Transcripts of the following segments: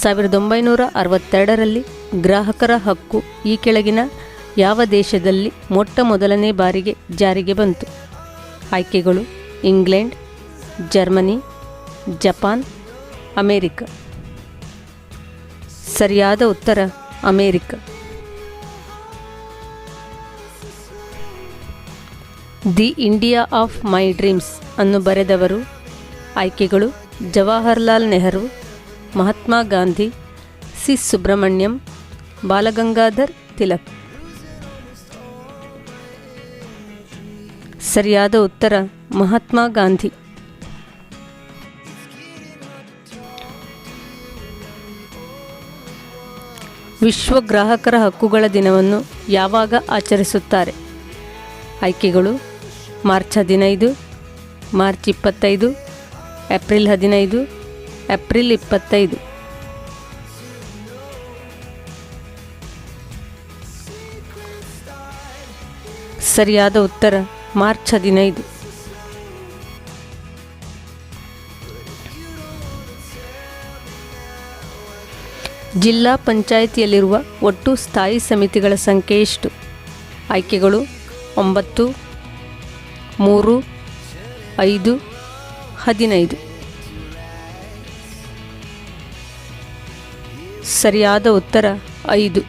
ಸಾವಿರದ ಒಂಬೈನೂರ ಅರವತ್ತೆರಡರಲ್ಲಿ ಗ್ರಾಹಕರ ಹಕ್ಕು ಈ ಕೆಳಗಿನ ಯಾವ ದೇಶದಲ್ಲಿ ಮೊಟ್ಟ ಮೊದಲನೇ ಬಾರಿಗೆ ಜಾರಿಗೆ ಬಂತು? ಆಯ್ಕೆಗಳು ಇಂಗ್ಲೆಂಡ್, ಜರ್ಮನಿ, ಜಪಾನ್, ಅಮೇರಿಕ. ಸರಿಯಾದ ಉತ್ತರ America. The India of my dreams ಅನ್ನು ಬರೆದವರು ಆಯ್ಕೆಗಳು ಜವಾಹರ್ಲಾಲ್ ನೆಹರು ಮಹಾತ್ಮ ಗಾಂಧಿ, ಸಿ. ಸುಬ್ರಹ್ಮಣ್ಯಂ, ಬಾಲಗಂಗಾಧರ್ ತಿಲಕ್. ಸರಿಯಾದ ಉತ್ತರ ಮಹಾತ್ಮ ಗಾಂಧಿ. ವಿಶ್ವ ಗ್ರಾಹಕರ ಹಕ್ಕುಗಳ ದಿನವನ್ನು ಯಾವಾಗ ಆಚರಿಸುತ್ತಾರೆ? ಆಯ್ಕೆಗಳು ಮಾರ್ಚ್ ಹದಿನೈದು, ಮಾರ್ಚ್ ಇಪ್ಪತ್ತೈದು, ಏಪ್ರಿಲ್ ಹದಿನೈದು ಏಪ್ರಿಲ್ ಇಪ್ಪತ್ತೈದು. ಸರಿಯಾದ ಉತ್ತರ, ಮಾರ್ಚ್ ಹದಿನೈದು. ಜಿಲ್ಲಾ ಪಂಚಾಯಿತಿಯಲ್ಲಿರುವ ಒಟ್ಟು ಸ್ಥಾಯಿ ಸಮಿತಿಗಳ ಸಂಖ್ಯೆ ಎಷ್ಟು? ಆಯ್ಕೆಗಳು ಒಂಬತ್ತು, ಮೂರು, ಐದು, ಹದಿನೈದು. ಸರಿಯಾದ ಉತ್ತರ ಐದು.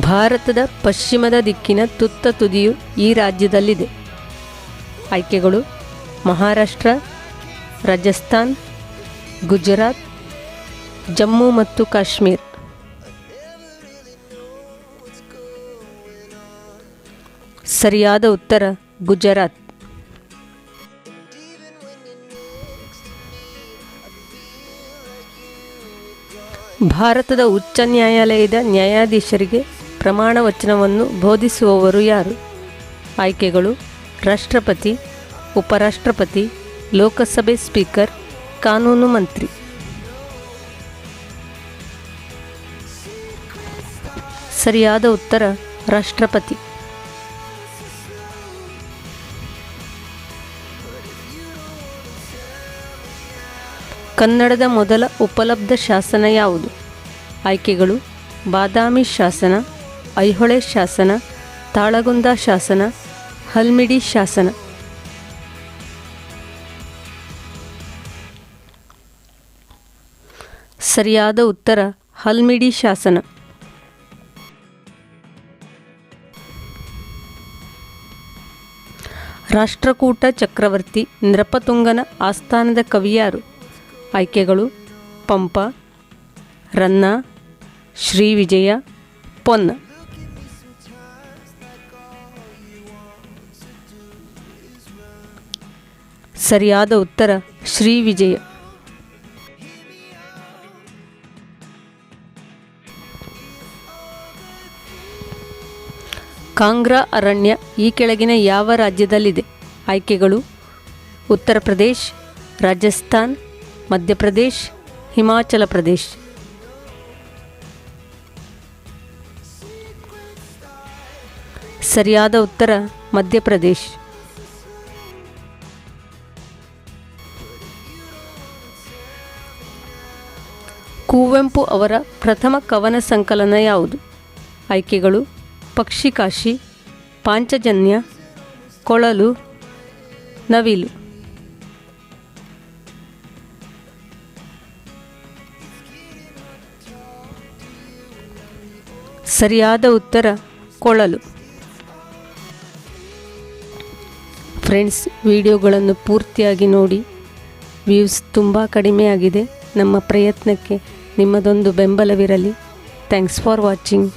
ಭಾರತದ ಪಶ್ಚಿಮದ ದಿಕ್ಕಿನ ತುತ್ತ ತುದಿಯು ಈ ರಾಜ್ಯದಲ್ಲಿದೆ. ಆಯ್ಕೆಗಳು ಮಹಾರಾಷ್ಟ್ರ, ರಾಜಸ್ಥಾನ್, ಗುಜರಾತ್, ಜಮ್ಮು ಮತ್ತು ಕಾಶ್ಮೀರ್. ಸರಿಯಾದ ಉತ್ತರ ಗುಜರಾತ್. ಭಾರತದ ಉಚ್ಚ ನ್ಯಾಯಾಲಯದ ನ್ಯಾಯಾಧೀಶರಿಗೆ ಪ್ರಮಾಣ ವಚನವನ್ನು ಬೋಧಿಸುವವರು ಯಾರು? ಆಯ್ಕೆಗಳು, ರಾಷ್ಟ್ರಪತಿ, ಉಪರಾಷ್ಟ್ರಪತಿ, ಲೋಕಸಭೆ ಸ್ಪೀಕರ್, ಕಾನೂನು ಮಂತ್ರಿ. ಸರಿಯಾದ ಉತ್ತರ, ರಾಷ್ಟ್ರಪತಿ. ಕನ್ನಡದ ಮೊದಲ ಉಪಲಬ್ಧ ಶಾಸನ ಯಾವುದು? ಆಯ್ಕೆಗಳು, ಬಾದಾಮಿ ಶಾಸನ, ಐಹೊಳೆ ಶಾಸನ, ತಾಳಗುಂದ ಶಾಸನ, ಹಲ್ಮಿಡಿ ಶಾಸನ. ಸರಿಯಾದ ಉತ್ತರ, ಹಲ್ಮಿಡಿ ಶಾಸನ. ರಾಷ್ಟ್ರಕೂಟ ಚಕ್ರವರ್ತಿ ನೃಪತುಂಗನ ಆಸ್ಥಾನದ ಕವಿಯಾರು ಆಯ್ಕೆಗಳು ಪಂಪ, ರನ್ನ, ಶ್ರೀ ವಿಜಯ, ಪೊನ್ನ. ಸರಿಯಾದ ಉತ್ತರ ಶ್ರೀ ವಿಜಯ. ಕಾಂಗ್ರಾ ಅರಣ್ಯ ಈ ಕೆಳಗಿನ ಯಾವ ರಾಜ್ಯದಲ್ಲಿದೆ? ಆಯ್ಕೆಗಳು ಉತ್ತರ ಪ್ರದೇಶ್, ರಾಜಸ್ಥಾನ್ ಮಧ್ಯಪ್ರದೇಶ್, ಹಿಮಾಚಲ ಪ್ರದೇಶ್. ಸರಿಯಾದ ಉತ್ತರ ಮಧ್ಯಪ್ರದೇಶ್. ಕುವೆಂಪು ಅವರ ಪ್ರಥಮ ಕವನ ಸಂಕಲನ ಯಾವುದು? ಆಯ್ಕೆಗಳು, ಪಕ್ಷಿಕಾಶಿ, ಪಾಂಚಜನ್ಯ, ಕೊಳಲು, ನವಿಲು. ಸರಿಯಾದ ಉತ್ತರ ಕೊಳಲು ಫ್ರೆಂಡ್ಸ್ ವಿಡಿಯೋಗಳನ್ನು ಪೂರ್ತಿಯಾಗಿ ನೋಡಿ. ವ್ಯೂಸ್ ತುಂಬ ಕಡಿಮೆಯಾಗಿದೆ ನಮ್ಮ ಪ್ರಯತ್ನಕ್ಕೆ ನಿಮ್ಮದೊಂದು ಬೆಂಬಲವಿರಲಿ. Thanks for watching